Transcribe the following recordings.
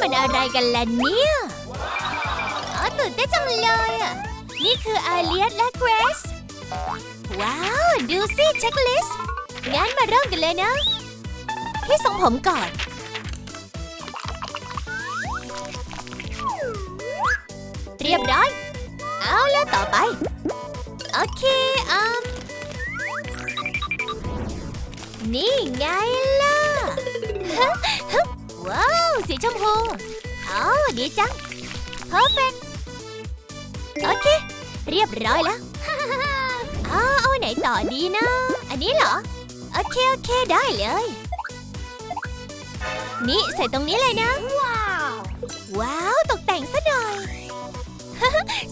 มันอะไรกันล่ะเนี่ยอ๋อตื่นเต้นจังเลยอะ นี่คืออาเลียสและเกรซว้าว ดูสิเช็คลิสต์งั้นมาเริ่มกันเลยนะพี่ทรงผมก่อน เรียบร้อย เอาแล้วต่อไป โอเคอืมนี่ไงล่ะ ว้าว สีชมพูอ๋อดีจัง perfect โอเค เรียบร้อยแล้วอ้าวเอาไหนต่อดีนะ อันนี้เหรอ โอเค โอเค ได้เลย นี่ใส่ตรงนี้เลยนะ ว้าว ว้าว ตกแต่งซะหน่อย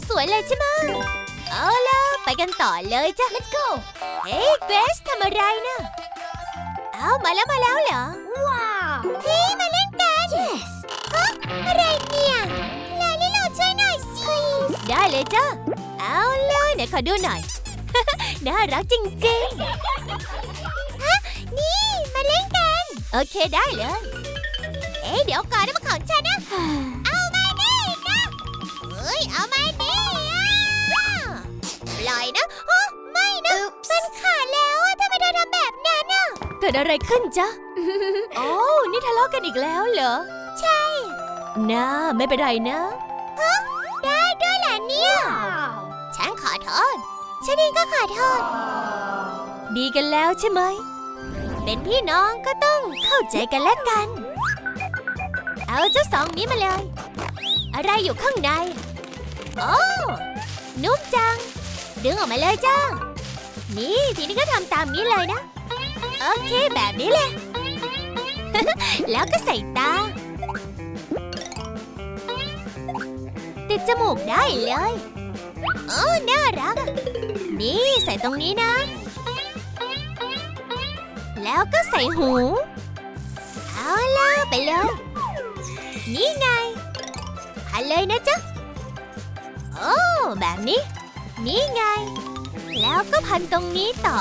สวยเลยใช่ไหมเอาล่ะ ไปกันต่อเลยจ้ะ let's go เฮ้ยเกรซทำอะไรนะ เอามาแล้วมาแล้วเหรอ ว้าวเฮ้ยมา อะไรเนี่ยลาลิโลช่วยหน่อยสิ ได้เลยจ้ะเอาเลยไหนขอดูหน่อย น่ารักจริงๆฮะนี่มาเล่นกัน โอเคได้เลย เอ๊ะเดี๋ยวก่อนนะมันของฉันนะ เอามานี่นะเฮ้ยเอามานี่อะปล่อยนะโอ้ไม่นะมันขาดแล้วอะทำไมเธอทำแบบนั้นอะเกิดอะไรขึ้นจ๊ะ โอ้นี่ทะเลาะกันอีกแล้วเหรอใช่ นะ ไม่เป็นไรนะฮะได้ด้วยเหรอเนี่ย ฉันขอโทษ ฉันเองก็ขอโทษ ดีกันแล้วใช่ไหม เป็นพี่น้องก็ต้องเข้าใจกันและกัน เอาเจ้าสองนี้มาเลย อะไรอยู่ข้างใน โอ้นุ่มจัง ดึงออกมาเลยจ้า นี่ทีนี้ก็ทำตามนี้เลยนะ โอเคแบบนี้เลย แล้วก็ใส่ตา ดจมูกได้เลยโอ้น่ารัก นี่ใส่ตรงนี้นะ แล้วก็ใส่หู เอาล่ะไปเลย นี่ไงพันเลยนะจ๊ะ โอ้ แบบนี้ นี่ไง แล้วก็พันตรงนี้ต่อ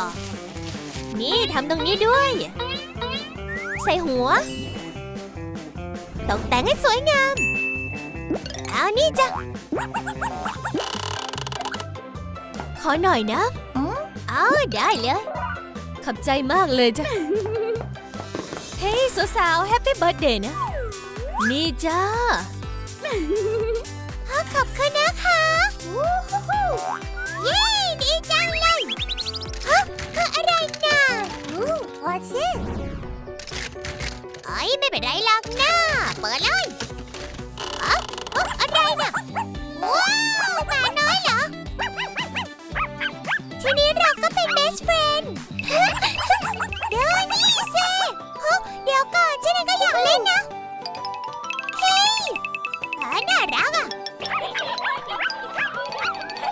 นี่ทำตรงนี้ด้วย ใส่หัว ตกแต่งให้สวยงาม เอานี่จ้ะ ขอหน่อยนะเอได้เลย ขอบใจมากเลยจ้ะ เฮ้ยสาวๆแฮปปี้เบิร์ดเดย์นะ นี่จ้าขอบคุณนะคะเย้ดีจังเลยฮะฮะออะไรนะอู้ว what's it เอ้ไม่เป็นไรหรอกนะเปิดเลย นะว้าวหมาน้อยเหรอ ทีนี้เราก็เป็น best friend เดี๋ยวนี่สิฮะเดี๋ยวก่อนฉันเองก็อยากเล่นนะ เฮ้ยอ่าน่ารักอะ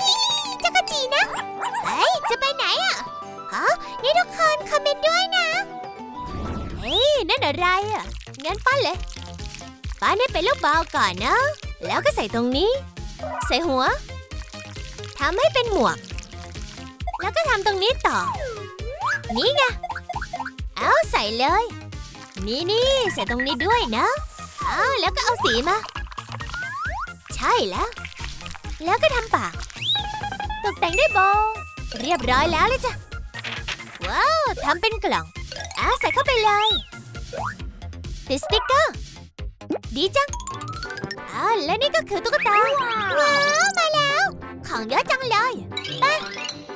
นี่จักรจีนะ เฮ้ย จะไปไหนอะฮะนี่ทุกคนคอมเมนต์ด้วยนะ เฮ้ย นั่นอะไรอะ งั้นปั้นเลย ปั้นให้เป็นลูกบอลก่อนนะ แล้วก็ใส่ตรงนี้ ใส่หัวทำให้เป็นหมวก แล้วก็ทำตรงนี้ต่อ นี่ไง เอาใส่เลย นี่นี่ใส่ตรงนี้ด้วยนะเอาแล้วก็เอาสีมา ใช่แล้ว แล้วก็ทำปาก ตกแต่งด้วยโบ เรียบร้อยแล้วเลยจ้ะ ว้าวทำเป็นกล่องอะใส่เข้าไปเลยติดสติ๊กเกอร์ ดีจัง และนี่ก็คือตุ๊กตา ว้าวมาแล้ว ของเยอะจังเลยไป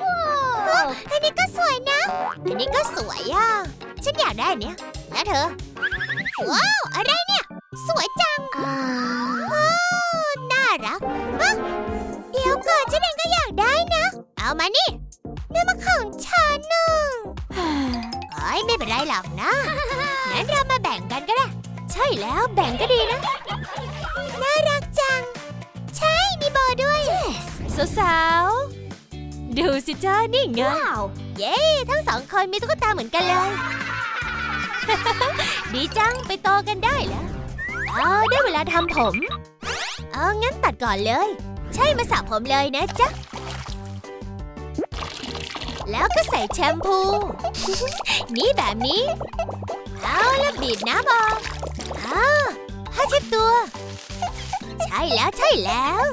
ว้าวอันนี้ก็สวยนะอันนี้ก็สวยอะ ฉันอยากได้อันเนี้ยแล้วเธอ ว้าว อะไรเนี่ย สวยจังว้าวน่ารักฮะเดี๋ยวก่อนฉันเองก็อยากได้นะ เอามานี่นี่มันของฉันน่ะ เอ้ยไม่เป็นไรหรอกนะ งั้นเรามาแบ่งกันก็ได้ ช่แล้วแบ่งก็ดีนะ น่ารักจัง ใช่ มีโบด้วยสาวๆดูสิจ้านี่ไงเย้ ทั้งสองคนมีตุ๊กตาเหมือนกันเลย ดีจังไปโตกันได้แล้วเอาได้เวลาทำผม เอางั้นตัดก่อนเลย ใช่มาสระผมเลยนะจ๊ะ แล้วก็ใส่แชมพู นี่แบบนี้ เอาแล้วบีบน้ำออก อ้าฮัเช็ดตัว ใช่แล้วใช่แล้ว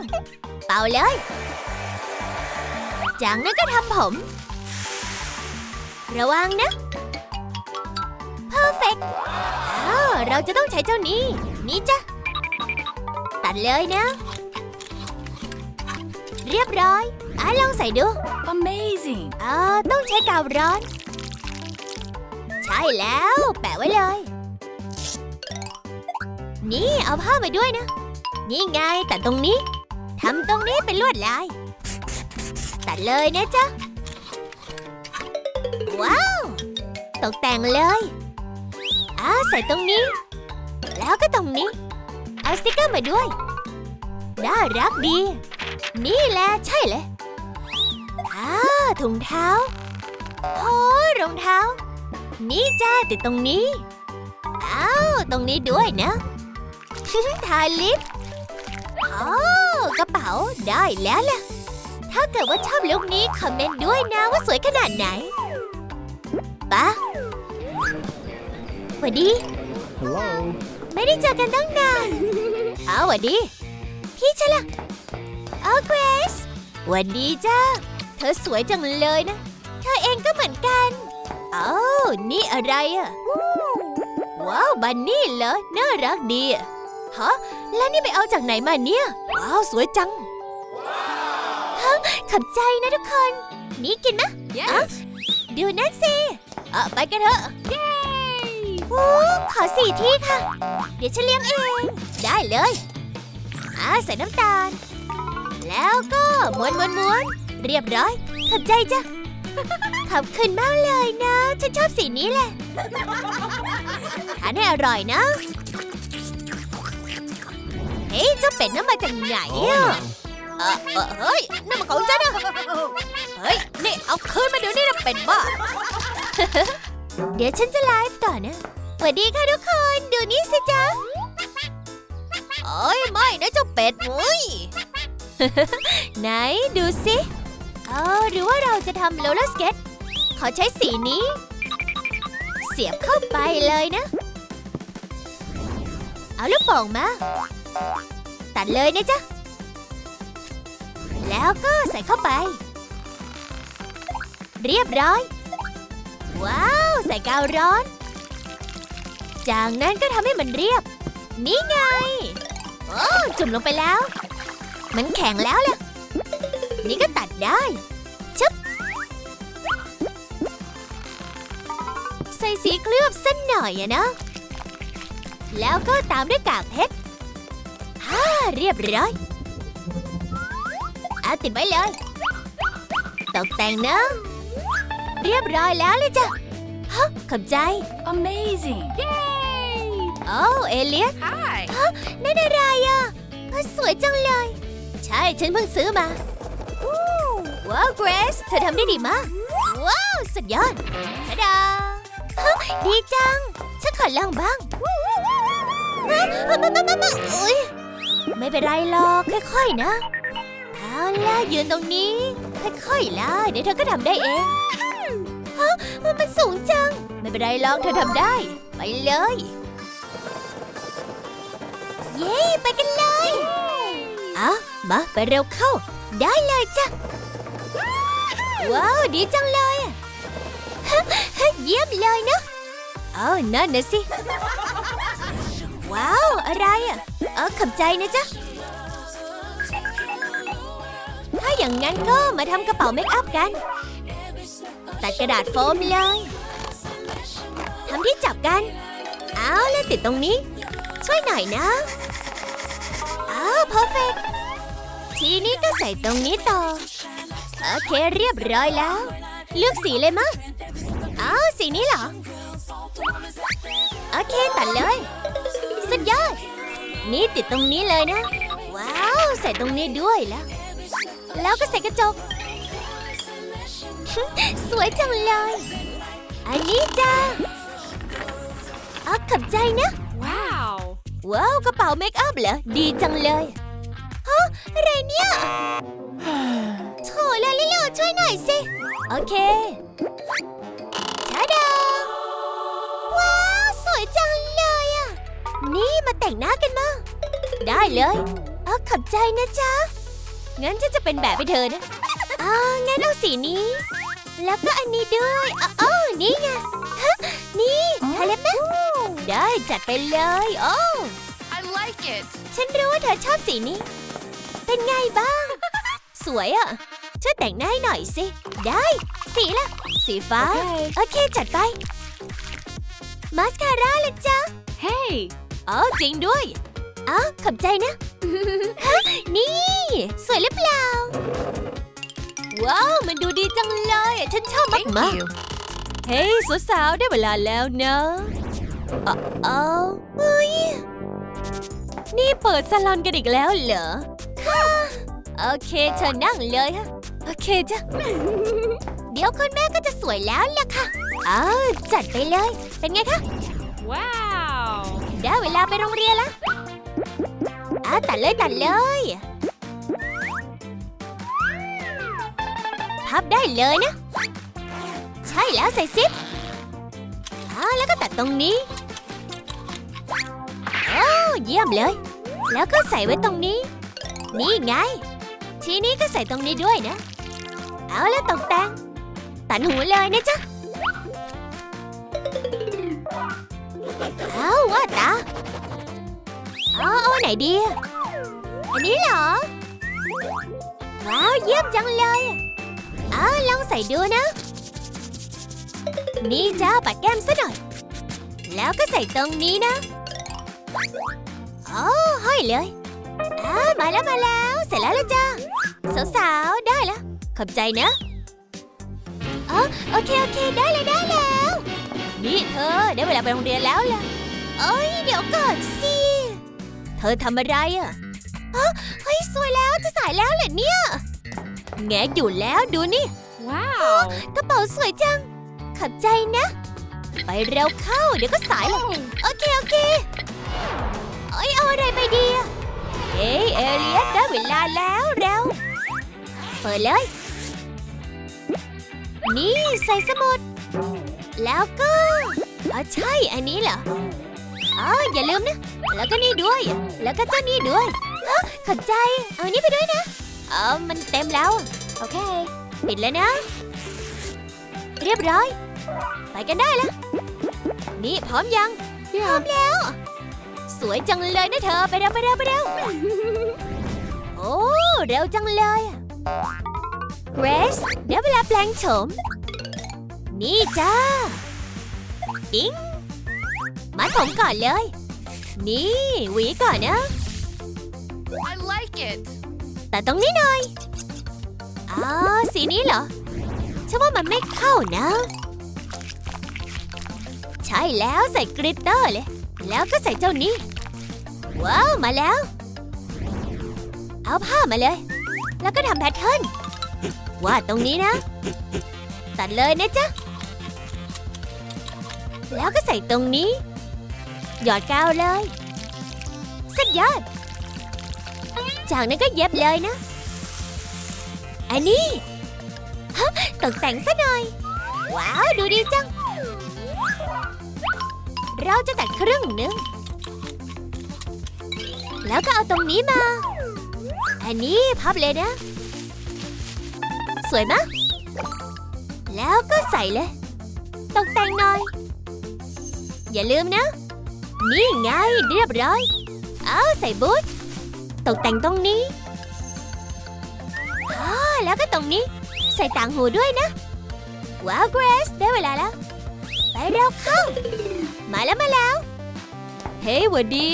เป่าเลย จากนั้นก็ทำผม ระวังนะ perfect อ้าวเราจะต้องใช้เจ้านี้ นี่จ้ะ ตัดเลยนะ เรียบร้อยอะลองใส่ดู Amazing! อ่าต้องใช้กาวร้อน ใช่แล้ว แปะไว้เลย นี่เอาผ้ามาด้วยนะ นี่ไงตัดตรงนี้ทำตรงนี้เป็นลวดลาย ตัดเลยนะจ๊ะ ว้าว ตกแต่งเลยอาใส่ตรงนี้ แล้วก็ตรงนี้ เอาสติกเกอร์มาด้วย น่ารักดี นี่แหละใช่เลยอ่าถุงเท้าโอ้รองเท้า นี่จ้าติดตรงนี้ อ้าว ตรงนี้ด้วยนะ ทาลิปโอ้กระเป๋าได้แล้วล่ะ ถ้าเกิดว่าชอบลุคนี้คอมเมนต์ด้วยนะว่าสวยขนาดไหนปะหวัดดี Hello. ไม่ได้เจอกันตั้งนานเอาหวัดดี พี่ฉันล่ะเอาเกรซหวัดดีจ้า เธอสวยจังเลยนะ เธอเองก็เหมือนกันอ้าวนี่อะไรอะว้าว บันนี่เหรอ น่ารักดีอะ ฮะ แล้วนี่ไปเอาจากไหนมาเนี่ย ว้าว สวยจังฮะขอบใจนะทุกคน นี่กินนะ Yes! ดูนั่นสิเออไปกันเถอะเย้โอ้ขอสี่ที่ค่ะ เดี๋ยวฉันเลี้ยงเอง ได้เลยอ่าใส่น้ำตาล แล้วก็ม้วนม้วนม้วนเรียบร้อย ขอบใจจ้ะ ขอบคุณมากเลยนะ ฉันชอบสีนี้แหละทานให้อร่อยนะ เฮ้ยเจ้าเป็ดนั่นมาจากไหน Oh อะ no. เออเออเฮ้ยนั่นมันของฉันนะเฮ้ยนี่เอาคืนมาเดี๋ยวนี้นะเป็นบ้า เดี๋ยวฉันจะไลฟ์ต่อนะสวัสดีค่ะทุกคนดูนี่สิจ๊ะโอ้ยไม่นะเจ้าเป็ดเฮ้ยไหนดูสิเออหรือว่าเราจะทำโรลเลอร์สเก็ตขอใช้สีนี้ เสียบเข้าไปเลยนะ เอาลูกโป่งมา ตัดเลยนะจ๊ะ แล้วก็ใส่เข้าไป เรียบร้อย ว้าว ใส่กาวร้อน จากนั้นก็ทำให้มันเรียบ นี่ไง โอ้จุ่มลงไปแล้ว มันแข็งแล้วล่ะ นี่ก็ตัดได้ชึบใส่สีเคลือบสักหน่อยอะนะ แล้วก็ตามด้วยกากเพชร ฮ่าเรียบร้อยเอาติดไว้เลย ตกแต่งนะเรียบร้อยแล้วเลยจ้ะฮะขอบใจ Amazing! โอ้เอเลียน Hi! นั่นอะไรอะเอ้ยสวยจังเลย ใช่ฉันเพิ่งซื้อมา ว้าวเกรซเธอทำได้ดีมาก ว้าว สุดยอดทะดาฮะดีจัง ฉันขอลองบ้างฮะมามามามามาอุ๊ย ไม่เป็นไรหรอกค่อยๆนะเอาล่ะยืนตรงนี้ ค่อยๆล่ะเดี๋ยวเธอก็ทำได้เองฮะมันสูงจัง ไม่เป็นไรหรอกเธอทำได้ ไปเลย เย้ไปกันเลยอะมาไปเร็วเข้า ได้เลยจ้ะว้าวดีจังเลยฮะเยี่ยมเลยนะเอานั่นนะสิ ว้าว อะไรอะ เออขอบใจนะจ๊ะ ถ้าอย่างนั้นก็มาทำกระเป๋าเมคอัพกัน ตัดกระดาษโฟมเลยทำที่จับกัน เอาแล้วติดตรงนี้ ช่วยหน่อยนะ อ้าว perfect ทีนี้ก็ใส่ตรงนี้ต่อ โอเคเรียบร้อยแล้ว เลือกสีเลยมะอ้าวสีนี้เหรอ โอเคตัดเลย สุดยอด นี่ติดตรงนี้เลยนะ ว้าว ใส่ตรงนี้ด้วยแล้ว แล้วก็ใส่กระจก สวยจังเลย อันนี้จ้าอ๋อขอบใจนะ Wow! ว้าว กระเป๋าเมคอัพเหรอ ดีจังเลยฮะอะไรเนี่ยโถลาลิโลช่วยหน่อยสิ โอเค นี่มาแต่งหน้ากันมาได้เลยเออขอบใจนะจ๊ะ งั้นฉันจะเป็นแบบให้เธอนะอ่างั้นเอาสีนี้ แล้วก็อันนี้ด้วยอ๋อออนี่ไงฮะนี่ทาเล็บนะได้จัดไปเลยโอ้ I like it. ฉันรู้ว่าเธอชอบสีนี้ เป็นไงบ้าง สวยอะ ช่วยแต่งหน้าให้หน่อยสิ ได้ สีล่ะสีฟ้า โอเค จัดไป มาสคาร่าเลยจ้ะ Hey. อ๋อจริงด้วยอ๋อขอบใจนะฮะนี่ สวยหรือเปล่า ว้าว มันดูดีจังเลยอะฉันชอบมาก Thank มาก you. เฮ้ยสาวๆได้เวลาแล้วนะเออเอาเฮ้ย นี่เปิดซาลอนกันอีกแล้วเหรอ ค่ะ โอเคเชิญนั่งเลยค่ะโอเคจ้ะ เดี๋ยวคุณแม่ก็จะสวยแล้วล่ะค่ะ อ้าวจัดไปเลย เป็นไงคะ Wow. ได้เวลาไปโรงเรียนล้วอ้าตัดเลยตัดเลย พับได้เลยนะ ใช่แล้วใส่ซิปอ้าแล้วก็ตัดตรงนี้โอ้เยี่ยมเลย แล้วก็ใส่ไว้ตรงนี้ นี่ไง ทีนี้ก็ใส่ตรงนี้ด้วยนะ เอาแล้วตกแต่งตัดหูเลยนะจ๊ะเอาว่า อไหนดี อันนี้เหรอ ว้าวเยี่ยมจังเลยอ้าลองใส่ดูนะ นี่จ้าปัดแก้มซะหน่อย แล้วก็ใส่ตรงนี้นะโอ้ห้อยเลยอ้ามาแล้วมาแล้ว เสร็จแล้วละจ้าสาวๆ ได้แล้ว ขอบใจนะอ๋อโอเค โอเค ได้เลยได้แล้ว นี่เธอ ได้เวลาไปโรงเรียนแล้วล่ะ เอ้ย เดี๋ยวก่อนสิ อทำอะไรอะฮะเฮ้ยสวยแล้วจะสายแล้วเหรอเนี่ย แงอยู่แล้วดูนี่ Wow. กระเป๋าสวยจังขอบใจนะ ไปเร็วเข้าเดี๋ยวก็สายหรอกโอเค โอเคเอ้ยเอาอะไรไปดีอะเฮ้ยเอเลียสได้เวลาแล้วเร็ว เปิดเลย นี่ใส่สมุด แล้วก็อ๋อใช่อันนี้เหรอ อ๋ออย่าลืมนะ แล้วก็นี่ด้วย แล้วก็เจ้านี่ด้วยฮะขอบใจ เอาอันนี้ไปด้วยนะเออมันเต็มแล้ว โอเค ปิดแล้วนะ เรียบร้อย ไปกันได้แล้ว นี่พร้อมยัง พร้อมแล้ว สวยจังเลยนะเธอ ไปเร็วไปเร็วไปเร็ว โอ้ เร็วจังเลยเกรซเดี๋ยวเวลาแปลงโฉม นี่จ้าปิ๊ง มัดผมก่อนเลย นี่หวีก่อนนะ I like it. แต่ตรงนี้หน่อยอ๋อสีนี้เหรอฉันว่ามันไม่เข้านะ ใช่แล้วใส่กริตเตอร์เลย แล้วก็ใส่เจ้านี้ ว้าว มาแล้ว เอาผ้ามาเลย แล้วก็ทำแพทเทิร์นวาดตรงนี้นะ ตัดเลยนะจ๊ะ แล้วก็ใส่ตรงนี้ หยอดกาวเลย สุดยอด จากนั้นก็เย็บเลยนะ อันนี้ตกแต่งซะหน่อย ว้าว ดูดีจัง เราจะตัดครึ่งหนึงแล้วก็เอาตรงนี้มา อันนี้พับเลยนะ สวยมะ แล้วก็ใส่เลย ตกแต่งหน่อย อย่าลืมนะ นี่ไงเรียบร้อย เอาใส่บูทตกแต่งตรงนี้อ๋อแล้วก็ตรงนี้ ใส่ต่างหูด้วยนะ ว้าวเกรซได้เวลาแล้ว ไปเร็วเข้า มาแล้วมาแล้ว เฮ้ยหวัดดี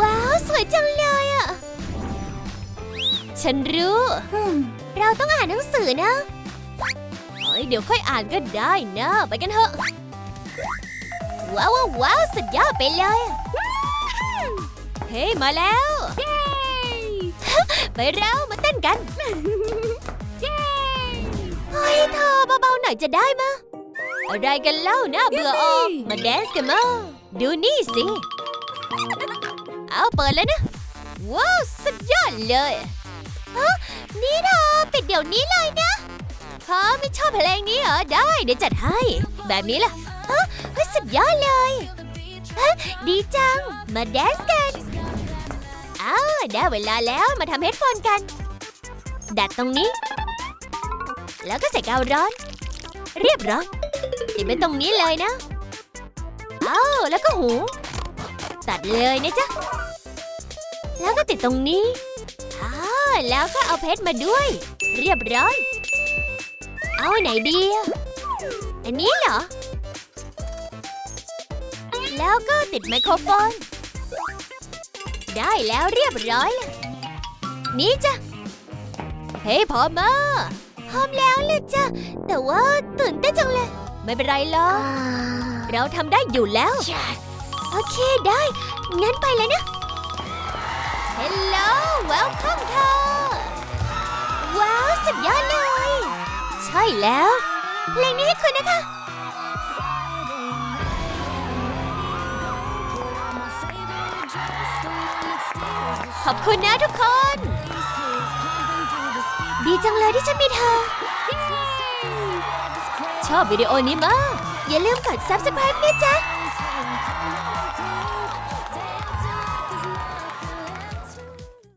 ว้าว สวยจังเลยอะ ฉันรู้ เราต้องอ่านหนังสือนะเฮ้ยเดี๋ยวค่อยอ่านก็ได้นะ ไปกันเถอะ ว้าวว้าวว้าวสุดยอดไปเลยอะเฮ้ยมาแล้ว Yay. ไปเร็วมาเต้นกันเฮ้ยเธอเบาๆหน่อยจะได้มะอะไรกันเล่านะเบื่อออกมาแดนซ์กันมาดูนี่สิ เอาเปิดเลยนะ ว้าวสุดยอดเลยฮะนี่เธอปิดเดี๋ยวนี้เลยนะฮะไม่ชอบเพลงนี้เหรอ ได้เดี๋ยวจัดให้ แบบนี้ล่ะฮะเฮ้ย สุดยอดเลยฮะดีจัง มาแดนซ์กันอ้าวได้เวลาแล้วมาทำเฮดโฟนกัน ดัดตรงนี้ แล้วก็ใส่กาวร้อน เรียบร้อยติดไว้ตรงนี้เลยนะอ้าวแล้วก็หู ตัดเลยนะจ๊ะ แล้วก็ติดตรงนี้อ้าวแล้วก็เอาเพชรมาด้วย เรียบร้อย เอาไหนดีอันนี้เหรอ แล้วก็ติดไมโครโฟน ได้แล้วเรียบร้อยเลยนี่จ้ะ เฮ้ยพร้อมมาพร้อมแล้วเลยจ้ะ แต่ว่าตื่นเต้นจังเลย ไม่เป็นไรหรอกเราทำได้อยู่แล้ว โอเคได้ งั้นไปเลยนะ Hello welcome ค่ะว้าว สุดยอดเลย ใช่แล้ว เพลงนี้ให้คุณนะคะ ขอบคุณนะทุกคน ดีจังเลยที่ฉันมีเธอ ชอบวิดีโอนี้มาก อย่าลืมกด subscribe นะจ๊ะ